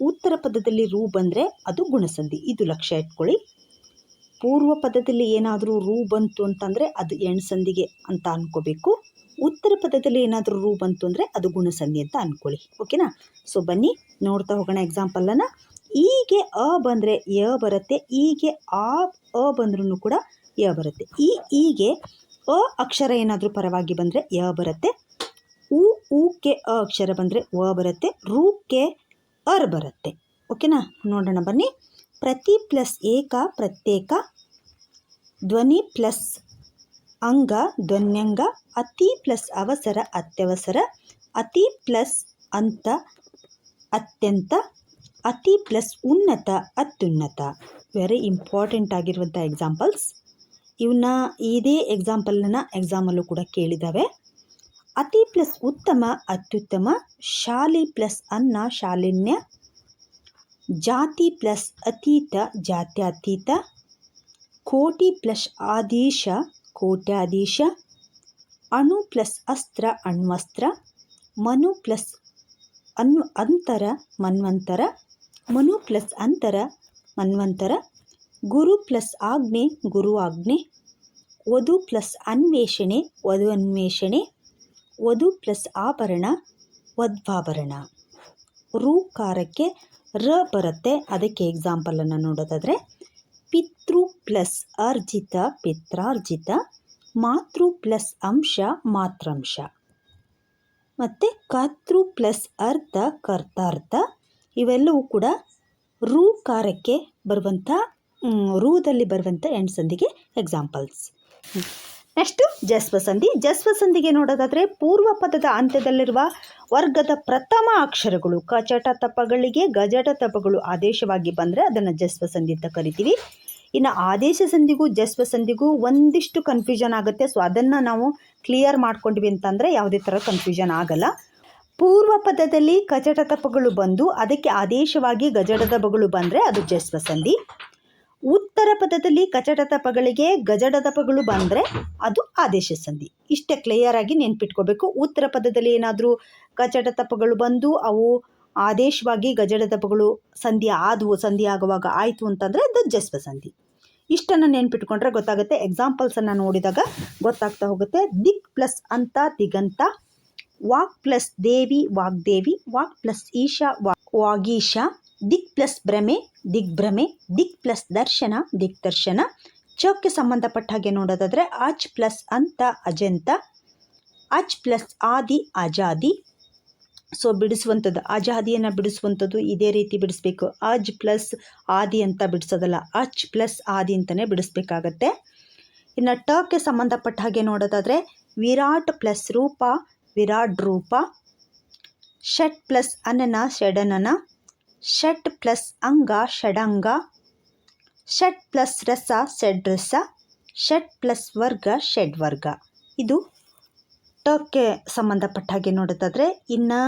Speaker 1: ಉತ್ತರ ಪದದಲ್ಲಿ ರೂ ಬಂದರೆ ಅದು ಗುಣಸಂಧಿ. ಇದು ಲಕ್ಷ್ಯ ಇಟ್ಕೊಳ್ಳಿ. ಪೂರ್ವ ಪದದಲ್ಲಿ ಏನಾದರೂ ರೂ ಬಂತು ಅಂತಂದರೆ ಅದು ಎಣ್ಸಂಧಿಗೆ ಅಂತ ಅನ್ಕೋಬೇಕು. ಉತ್ತರ ಪದದಲ್ಲಿ ಏನಾದರೂ ರೂ ಬಂತು ಅಂದರೆ ಅದು ಗುಣಸಂಧಿ ಅಂತ ಅಂದ್ಕೊಳ್ಳಿ ಓಕೆನಾ? ಸೊ, ಬನ್ನಿ, ನೋಡ್ತಾ ಹೋಗೋಣ ಎಕ್ಸಾಂಪಲನ್ನು ಈಗೆ ಅ ಬಂದರೆ ಯ ಬರುತ್ತೆ ಈಗೆ ಆ, ಅ ಬಂದ್ರೂ ಕೂಡ ಯ ಬರುತ್ತೆ. ಈ ಈಗೆ ಅ ಅಕ್ಷರ ಏನಾದರೂ ಪರವಾಗಿ ಬಂದರೆ ಯ ಬರುತ್ತೆ. ಉ ಕೆ, ಅ ಅಕ್ಷರ ಬಂದರೆ ವ ಬರುತ್ತೆ. ಕೆ ಅರ್ ಬರುತ್ತೆ. ಓಕೆನಾ ನೋಡೋಣ ಬನ್ನಿ. ಪ್ರತಿ ಪ್ಲಸ್ ಏಕ ಪ್ರತ್ಯೇಕ, ಧ್ವನಿ ಪ್ಲಸ್ ಅಂಗ ಧ್ವನ್ಯಂಗ, ಅತಿ ಪ್ಲಸ್ ಅವಸರ ಅತ್ಯವಸರ, ಅತಿ ಪ್ಲಸ್ ಅಂತ ಅತ್ಯಂತ, ಅತಿ ಪ್ಲಸ್ ಉನ್ನತ ಅತ್ಯುನ್ನತ. ವೆರಿ ಇಂಪಾರ್ಟೆಂಟ್ ಆಗಿರುವಂಥ ಎಕ್ಸಾಂಪಲ್ಸ್ ಇವನ್ನ ಇದೇ ಎಕ್ಸಾಂಪಲನ್ನು ಎಕ್ಸಾಮಲ್ಲೂ ಕೂಡ ಕೇಳಿದ್ದಾವೆ ಅತಿ ಪ್ಲಸ್ ಉತ್ತಮ, ಅತ್ಯುತ್ತಮ, ಶಾಲಿ ಪ್ಲಸ್ ಅನ್ನ ಶಾಲಿನ್ಯ, ಜಾತಿ ಪ್ಲಸ್ ಅತೀತ ಜಾತ್ಯತೀತ ಕೋಟಿ ಪ್ಲಸ್ ಆದೀಶ ಕೋಟ್ಯಾದೀಶ ಅಣು ಪ್ಲಸ್ ಅಸ್ತ್ರ, ಅಣ್ವಸ್ತ್ರ, ಮನು ಪ್ಲಸ್ ಅನ್, ಅಂತರ, ಮನ್ವಂತರ, ಮನು ಪ್ಲಸ್ ಅಂತರ, ಮನ್ವಂತರ ಗುರು ಪ್ಲಸ್ ಆಜ್ಞೆ, ಗುರು ಆಜ್ಞೆ. ವಧು ಪ್ಲಸ್ ಅನ್ವೇಷಣೆ, ವಧು ಅನ್ವೇಷಣೆ. ವಧು ಪ್ಲಸ್ ಆಭರಣ, ವಧ್ವಾಭರಣ. ರೂಕಾರಕ್ಕೆ ರ ಬರುತ್ತೆ. ಅದಕ್ಕೆ ಎಕ್ಸಾಂಪಲನ್ನು ನೋಡೋದಾದರೆ, ಪಿತೃ ಪ್ಲಸ್ ಅರ್ಜಿತ, ಪಿತ್ರಾರ್ಜಿತ. ಮಾತೃ ಪ್ಲಸ್ ಅಂಶ, ಮಾತ್ರಾಂಶ. ಮತ್ತು ಕರ್ತೃ ಪ್ಲಸ್ ಅರ್ಥ, ಕರ್ತಾರ್ಥ. ಇವೆಲ್ಲವೂ ಕೂಡ ರೂಕಾರಕ್ಕೆ ಬರುವಂಥ ಋದಲ್ಲಿ ಬರುವಂಥ ಎಂಟು ಸಂಧಿಗೆ ಎಕ್ಸಾಂಪಲ್ಸ್ ನೆಕ್ಸ್ಟು ಜಸ್ವ ಸಂಧಿ. ಜಸ್ವ ಸಂಧಿಗೆ ನೋಡೋದಾದರೆ ಪೂರ್ವ ಪದದ ಅಂತ್ಯದಲ್ಲಿರುವ ವರ್ಗದ ಪ್ರಥಮ ಅಕ್ಷರಗಳು, ಕಚಟ ತಪಗಳಿಗೆ ಗಜಟ ತಪಗಳು ಆದೇಶವಾಗಿ ಬಂದರೆ ಅದನ್ನು ಜಸ್ವ ಸಂಧಿ ಅಂತ ಕರಿತೀವಿ. ಇನ್ನು ಆದೇಶ ಸಂಧಿಗೂ ಜಸ್ವ ಸಂಧಿಗೂ ಒಂದಿಷ್ಟು ಕನ್ಫ್ಯೂಷನ್ ಆಗುತ್ತೆ. ಸೊ ಅದನ್ನು ನಾವು ಕ್ಲಿಯರ್ ಮಾಡ್ಕೊಂಡ್ವಿ ಅಂತಂದರೆ ಯಾವುದೇ ಥರ ಕನ್ಫ್ಯೂಷನ್ ಆಗಲ್ಲ. ಪೂರ್ವ ಪದದಲ್ಲಿ ಕಚಟ ತಪಗಳು ಬಂದು ಅದಕ್ಕೆ ಆದೇಶವಾಗಿ ಗಜಟ ತಪಗಳು ಬಂದರೆ ಅದು ಜಸ್ವ ಸಂಧಿ. ಉತ್ತರ ಪದದಲ್ಲಿ ಕಚಟ ತಪಗಳಿಗೆ ಗಜಡ ತಪಗಳು ಬಂದರೆ ಅದು ಆದೇಶ ಸಂಧಿ. ಇಷ್ಟೇ ಕ್ಲಿಯರ್ ಆಗಿ ನೆನ್ಪಿಟ್ಕೋಬೇಕು. ಉತ್ತರ ಪದದಲ್ಲಿ ಏನಾದರೂ ಕಚಟ ತಪಗಳು ಬಂದು ಅವು ಆದೇಶವಾಗಿ ಗಜಡ ತಪಗಳು ಸಂಧಿ ಆದವು, ಸಂಧಿ ಆಗುವಾಗ ಆಯಿತು ಅಂತಂದರೆ ಅದು ಜಸ್ವ ಸಂಧಿ. ಇಷ್ಟನ್ನು ನೆನ್ಪಿಟ್ಕೊಂಡ್ರೆ ಗೊತ್ತಾಗುತ್ತೆ. ಎಕ್ಸಾಂಪಲ್ಸನ್ನು ನೋಡಿದಾಗ ಗೊತ್ತಾಗ್ತಾ ಹೋಗುತ್ತೆ. ದಿಕ್ ಪ್ಲಸ್ ಅಂತ, ದಿಗಂತ, ವಾಕ್ ಪ್ಲಸ್ ದೇವಿ, ವಾಗ್ದೇವಿ, ವಾಕ್ ಪ್ಲಸ್ ಈಶಾ ವಾಗೀಶ ದಿಕ್ ಪ್ಲಸ್ ಭ್ರಮೆ ದಿಗ್ಭ್ರಮೆ ದಿಕ್ ಪ್ಲಸ್ ದರ್ಶನ ದಿಗ್ದರ್ಶನ ಚಕ್ಕೆ ಸಂಬಂಧಪಟ್ಟ ಹಾಗೆ ನೋಡೋದಾದರೆ ಅಚ್ ಪ್ಲಸ್ ಅಂತ ಅಜಂತ ಅಚ್ ಪ್ಲಸ್ ಆದಿ ಅಜಾದಿ ಸೊ ಬಿಡಿಸುವಂಥದ್ದು ಅಜಾದಿಯನ್ನು ಬಿಡಿಸುವಂಥದ್ದು ಇದೇ ರೀತಿ ಬಿಡಿಸ್ಬೇಕು. ಅಜ್ ಪ್ಲಸ್ ಆದಿ ಅಂತ ಬಿಡಿಸೋದಲ್ಲ ಅಚ್ ಪ್ಲಸ್ ಆದಿ ಅಂತಲೇ ಬಿಡಿಸ್ಬೇಕಾಗತ್ತೆ. ಇನ್ನು ಟಕ್ಕೆ ಸಂಬಂಧಪಟ್ಟ ಹಾಗೆ ನೋಡೋದಾದರೆ ವಿರಾಟ್ ಪ್ಲಸ್ ರೂಪ, ವಿರಾಟ್ ರೂಪ. ಷಟ್ ಪ್ಲಸ್ ಅನ್ನನ ಷಡನನ. ಷಟ್ ಪ್ಲಸ್ ಅಂಗ ಷಡಂಗ, ಷಟ್ ಪ್ಲಸ್ ರಸ ಷಡ್ರಸ ಷಟ್ ಪ್ಲಸ್ ವರ್ಗ ಷಡ್ವರ್ಗ ಇದು ಟಕ್ಕೆ ಸಂಬಂಧಪಟ್ಟ ಹಾಗೆ ನೋಡೋದಾದರೆ, ಇನ್ನು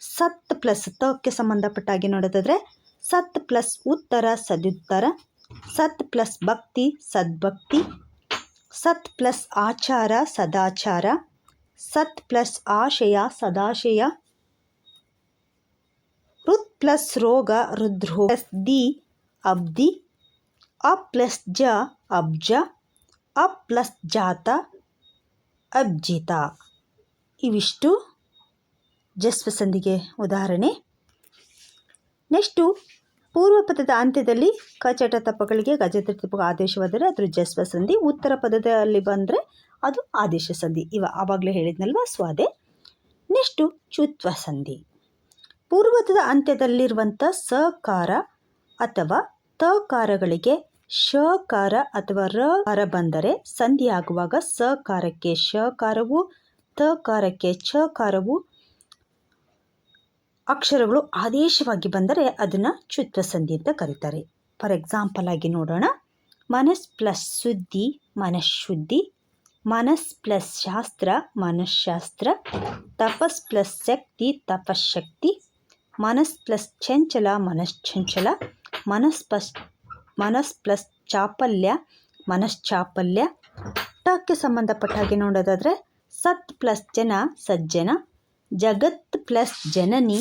Speaker 1: ಸತ್ ಪ್ಲಸ್ ತಕ್ಕೆ ಸಂಬಂಧಪಟ್ಟ ಹಾಗೆ ನೋಡೋದಾದರೆ, ಸತ್ ಪ್ಲಸ್ ಉತ್ತರ ಸದ್ಯುತ್ತರ ಸತ್ ಪ್ಲಸ್ ಭಕ್ತಿ ಸದ್ಭಕ್ತಿ, ಸತ್ ಪ್ಲಸ್ ಆಚಾರ ಸದಾಚಾರ, ಸತ್ ಪ್ಲಸ್ ಆಶಯ ಸದಾಶಯ ಪ್ಲಸ್ ರೋಗ ಹೃದ್ರೋಗ ಪ್ಲಸ್ ದಿ ಅಬ್ದಿ ಅ ಪ್ಲಸ್ ಜ ಅಬ್ಜ ಅ ಪ್ಲಸ್ ಜಾತ ಅಬ್ಜಿತ. ಇವಿಷ್ಟು ಜಸ್ವ ಸಂಧಿಗೆ ಉದಾಹರಣೆ. ನೆಕ್ಸ್ಟು ಪೂರ್ವ ಪದದ ಅಂತ್ಯದಲ್ಲಿ ಕಚಟ ತಪ್ಪಗಳಿಗೆ ಗಜತ ಆದೇಶವಾದರೆ ಅದರ ಜಸ್ವ ಸಂಧಿ ಉತ್ತರ ಪದದಲ್ಲಿ ಬಂದರೆ ಅದು ಆದೇಶ ಸಂಧಿ ಇವ ಆವಾಗಲೇ ಹೇಳಿದ್ನಲ್ವ ಸ್ವಾದೆ? ನೆಕ್ಸ್ಟು ಚುತ್ವ ಸಂಧಿ ಪೂರ್ವದ ಅಂತ್ಯದಲ್ಲಿರುವಂಥ ಸಕಾರ ಅಥವಾ ತಕಾರಗಳಿಗೆ ಶಕಾರ ಅಥವಾ ರ ಕಾರ ಬಂದರೆ ಸಂಧಿ ಆಗುವಾಗ ಸಕಾರಕ್ಕೆ ಶಕಾರವು, ತಕಾರಕ್ಕೆ ಚಕಾರವು ಅಕ್ಷರಗಳು ಆದೇಶವಾಗಿ ಬಂದರೆ ಅದನ್ನು ಚುತ್ವ ಸಂಧಿ ಅಂತ ಕರೀತಾರೆ. ಫಾರ್ ಎಕ್ಸಾಂಪಲ್ ಆಗಿ ನೋಡೋಣ. ಮನಸ್ ಪ್ಲಸ್ ಸುದ್ದಿ ಮನಃಶುದ್ಧಿ ಮನಸ್ ಪ್ಲಸ್ ಶಾಸ್ತ್ರ ಮನಃಶಾಸ್ತ್ರ ತಪಸ್ ಪ್ಲಸ್ ಶಕ್ತಿ ತಪಶಕ್ತಿ ಮನಸ್ ಪ್ಲಸ್ ಚಂಚಲ ಮನಶ್ಚಂಚಲ ಮನಸ್ ಪ್ಲಸ್ ಮನಸ್ ಪ್ಲಸ್ ಚಾಪಲ್ಯ ಮನಶ್ಚಾಪಲ್ಯ ಟಕ್ಕೆ ಸಂಬಂಧಪಟ್ಟ ಹಾಗೆ ನೋಡೋದಾದರೆ, ಸತ್ ಪ್ಲಸ್ ಜನ, ಸಜ್ಜನ. ಜಗತ್ ಪ್ಲಸ್ ಜನನಿ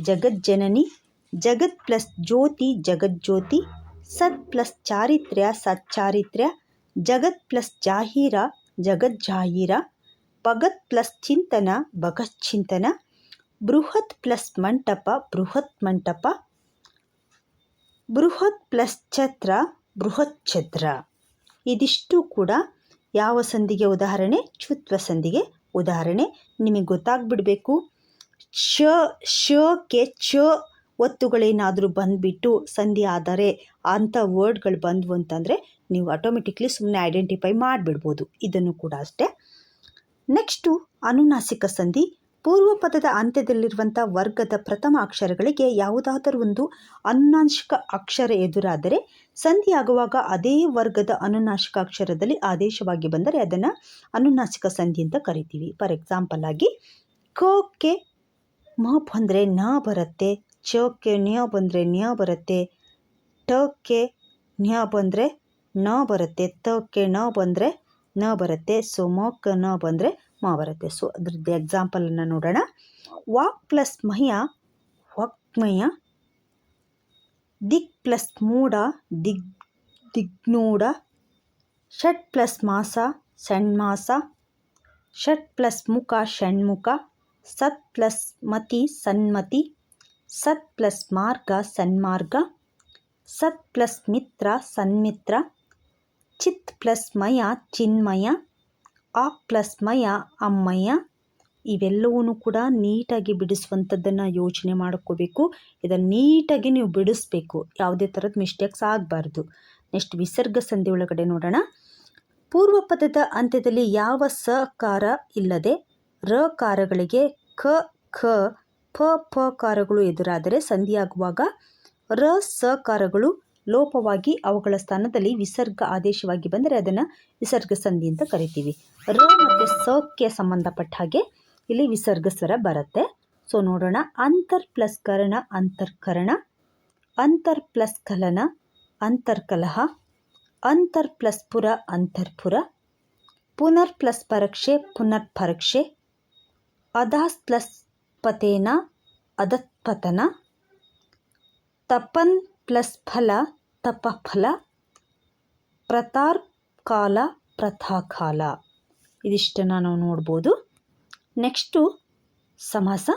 Speaker 1: ಜಗಜ್ಜನನಿ ಜಗತ್ ಪ್ಲಸ್ ಜ್ಯೋತಿ ಜಗಜ್ಯೋತಿ ಸತ್ ಪ್ಲಸ್ ಚಾರಿತ್ರ್ಯ ಸಚ್ಚಾರಿತ್ರ್ಯ ಜಗತ್ ಪ್ಲಸ್ ಜಾಹೀರ ಜಗಜ್ಜಾಹೀರ ಭಗತ್ ಪ್ಲಸ್ ಚಿಂತನ ಭಗಚ್ಚಿಂತನ ಬೃಹತ್ ಪ್ಲಸ್ ಮಂಟಪ, ಬೃಹತ್ ಮಂಟಪ, ಬೃಹತ್ ಪ್ಲಸ್ ಛತ್ರ, ಬೃಹತ್ ಛತ್ರ. ಇದಿಷ್ಟು ಕೂಡ ಯಾವ ಸಂಧಿಗೆ ಉದಾಹರಣೆ? ಚುತ್ವ ಸಂಧಿಗೆ ಉದಾಹರಣೆ. ನಿಮಗೆ ಗೊತ್ತಾಗ್ಬಿಡಬೇಕು. ಶ ಶಕ್ಕೆ ಚ ಒತ್ತುಗಳೇನಾದರೂ ಬಂದುಬಿಟ್ಟು ಸಂಧಿ ಆದರೆ ಅಂಥ ವರ್ಡ್ಗಳು ಬಂದವು ಅಂತಂದರೆ ನೀವು ಆಟೋಮೆಟಿಕ್ಲಿ ಸುಮ್ಮನೆ ಐಡೆಂಟಿಫೈ ಮಾಡಿಬಿಡ್ಬೋದು. ಇದನ್ನು ಕೂಡ ಅಷ್ಟೇ. ನೆಕ್ಸ್ಟು ಅನುನಾಸಿಕ ಸಂಧಿ. ಪೂರ್ವ ಪದದ ಅಂತ್ಯದಲ್ಲಿರುವಂಥ ವರ್ಗದ ಪ್ರಥಮ ಅಕ್ಷರಗಳಿಗೆ ಯಾವುದಾದರೂ ಒಂದು ಅನುನಾಶಿಕ ಅಕ್ಷರ ಎದುರಾದರೆ, ಸಂಧಿಯಾಗುವಾಗ ಅದೇ ವರ್ಗದ ಅನುನಾಶಿಕ ಅಕ್ಷರದಲ್ಲಿ ಆದೇಶವಾಗಿ ಬಂದರೆ ಅದನ್ನು ಅನುನಾಶಿಕ ಸಂಧಿ ಅಂತ ಕರಿತೀವಿ. ಫಾರ್ ಎಕ್ಸಾಂಪಲ್ ಆಗಿ, ಕೆ ಮ ಬಂದರೆ ನ ಬರುತ್ತೆ ಚಕ್ಕೆ ನ್ಯ ಬಂದರೆ ನ್ಯ ಬರುತ್ತೆ ಟಕ್ಕೆ ನ್ಯ ಬಂದರೆ ನ ಬರುತ್ತೆ ತಕ್ಕೆ ನ ಬಂದರೆ ನ ಬರುತ್ತೆ, ಸೊ ಮೊಕ್ಕ ನ ಬಂದರೆ ಬರುತ್ತೆ. ಸೊ ಅದ್ರದ್ದು ಎಕ್ಸಾಂಪಲನ್ನು ನೋಡೋಣ. ವಾಕ್ ಪ್ಲಸ್ ಮಹ್ಯ ವಾಕ್ಮಯ ದಿಗ್ ಪ್ಲಸ್ ಮೂಡ, ದಿಗ್ ದಿಗ್ನೂಡ ಷಟ್ ಪ್ಲಸ್ ಮಾಸ ಷಣ್ಮಾಸ ಷಟ್ ಪ್ಲಸ್ ಮುಖ ಷಣ್ಮುಖ ಸತ್ ಪ್ಲಸ್ ಮತಿ ಸನ್ಮತಿ ಸತ್ ಪ್ಲಸ್ ಮಾರ್ಗ ಸನ್ಮಾರ್ಗ ಸತ್ ಪ್ಲಸ್ ಮಿತ್ರ ಸನ್ಮಿತ್ರ ಚಿತ್ ಪ್ಲಸ್ ಮಯ, ಚಿನ್ಮಯ ಆ ಪ್ಲಸ್ ಮಯ ಅಮ್ಮಯ್ಯ ಇವೆಲ್ಲವೂ ಕೂಡ ನೀಟಾಗಿ ಬಿಡಿಸುವಂಥದ್ದನ್ನು ಯೋಚನೆ ಮಾಡ್ಕೋಬೇಕು. ಇದನ್ನು ನೀಟಾಗಿ ನೀವು ಬಿಡಿಸ್ಬೇಕು. ಯಾವುದೇ ಥರದ ಮಿಸ್ಟೇಕ್ಸ್ ಆಗಬಾರ್ದು. ನೆಕ್ಸ್ಟ್ ವಿಸರ್ಗ ಸಂಧಿ ಒಳಗಡೆ ನೋಡೋಣ. ಪೂರ್ವ ಪದದ ಅಂತ್ಯದಲ್ಲಿ ಯಾವ ಸಕಾರ ಇಲ್ಲದೆ ರಕಾರಗಳಿಗೆ ಕ, ಖ, ಪ ಕಾರಗಳು ಎದುರಾದರೆ ಸಂಧಿಯಾಗುವಾಗ ರ ಸಕಾರಗಳು ಲೋಪವಾಗಿ ಅವುಗಳ ಸ್ಥಾನದಲ್ಲಿ ವಿಸರ್ಗ ಆದೇಶವಾಗಿ ಬಂದರೆ ಅದನ್ನು ವಿಸರ್ಗ ಸಂಧಿ ಅಂತ ಕರಿತೀವಿ. ರ ಮತ್ತು ಸಕ್ಕೆ ಸಂಬಂಧಪಟ್ಟ ಹಾಗೆ ಇಲ್ಲಿ ವಿಸರ್ಗ ಸ್ವರ ಬರುತ್ತೆ. ಸೊ ನೋಡೋಣ. ಅಂತರ್ ಪ್ಲಸ್ ಕರಣ ಅಂತರ್ಕರಣ ಅಂತರ್ ಪ್ಲಸ್ ಕಲನ ಅಂತರ್ಕಲಹ ಅಂತರ್ ಪ್ಲಸ್ ಪುರ ಅಂತರ್ಪುರ ಪುನರ್ ಪ್ಲಸ್ ಪರೀಕ್ಷೆ, ಪುನರ್ ಪರೀಕ್ಷೆ. ಅದಾಸ್ ಪ್ಲಸ್ ಪತೇನ, ಅದತ್ಪತನ. ತಪನ್ ಪ್ಲಸ್ ಫಲ ತಪಫಲ ಪ್ರತಾರ್ ಕಾಲ ಪ್ರಥಾಕಾಲ. ಇದಿಷ್ಟನ್ನು ನಾವು ನೋಡ್ಬೋದು. ನೆಕ್ಸ್ಟು ಸಮಾಸ.